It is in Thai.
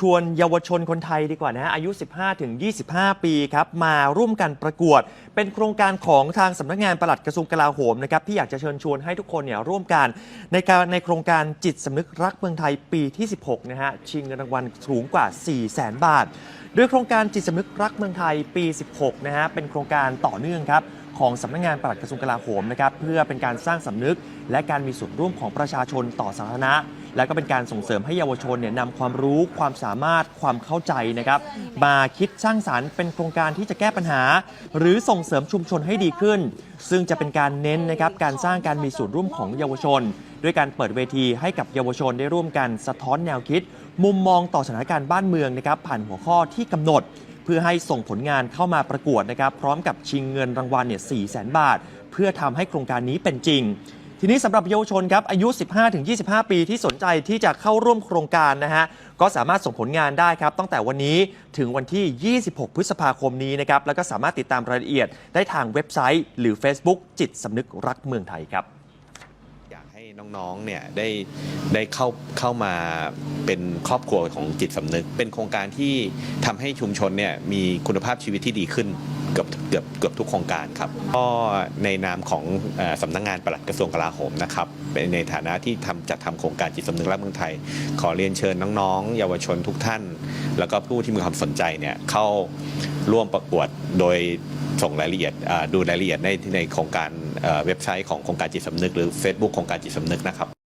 ชวนเยาวชนคนไทยดีกว่านะฮะอายุ 15 ถึง 25 ปีครับมาร่วมกันประกวด เป็นโครงการของทางสำนักงานปลัดกระทรวงกลาโหมนะครับที่อยากจะเชิญชวนให้ทุกคนเนี่ยร่วมกัน ในการในโครงการจิตสำนึกรักเมืองไทยปีที่ 16 นะฮะชิงเงินรางวัลสูงกว่า 4 0 0 0 0 0 บาทโดยโครงการจิตสำนึกรักเมืองไทยปี 16 นะฮะเป็นโครงการต่อเนื่องครับ ของสำนักงานปลัดกระทรวงกลาโหมนะครับเพื่อเป็นการสร้างสำนึก และการมีส่วนร่วมของประชาชนต่อสาธารณะ และก็เป็นการส่งเสริมให้เยาวชนเนี่ยนำความรู้ความสามารถความเข้าใจนะครับมาคิดสร้างสารรค์เป็นโครงการที่จะแก้ปัญหา หรือส่งเสริมชุมชนให้ดีขึ้น ซึ่งจะเป็นการเน้นนะครับการสร้างการมีส่วนร่วมของเยาวชน ด้วยการเปิดเวทีให้กับเยาวชนได้ร่วมกันสะท้อนแนวคิด มุมมองต่อสถานการณ์บ้านเมืองนะครับผ่านหัวข้อที่กำหนด พื่อให้ส่งผลงานเข้ามาประกวดนะครับ พร้อมกับชิงเงินรางวัลเนี่ย4 0 0 0 0 0บาท เพื่อทำให้โครงการนี้เป็นจริง ทีนี้สำหรับเยาวชนครับอายุ 15-25 ปีที่สนใจที่จะเข้าร่วมโครงการนะฮะก็สามารถส่งผลงานได้ครับตั้งแต่วันนี้ถึงวันที่ 26 พฤษภาคมนี้นะครับแล้วก็สามารถติดตามรายละเอียดได้ทางเว็บไซต์ หรือ Facebook จิตสำนึกรักเมืองไทยครับ ให้น้องๆเนี่ยได้ได้เข้าเข้ามาเป็นครอบครัวของจิตสำนึก เป็นโครงการที่ทำให้ชุมชนเนี่ยมีคุณภาพชีวิตที่ดีขึ้นเกือบเกือบเกือบทุกโครงการครับก็ในนามของเออสำนักงงานปลัดกระทรวงกลาโหมนะครับเป็นในฐานะที่ทำจัดทำโครงการจิตสำนึกรักเมืองไทย ขอเรียนเชิญน้องๆ เยาวชนทุกท่าน แล้วก็ผู้ที่มีความสนใจเนี่ยเข้าร่วมประกวดโดยส่งรายละเอียดดูรายละเอียดในในโครงการเอ่อเว็บไซต์ของโครงการจิตสำนึกหรือ Facebook โครงการจิตสำนึกนะครับ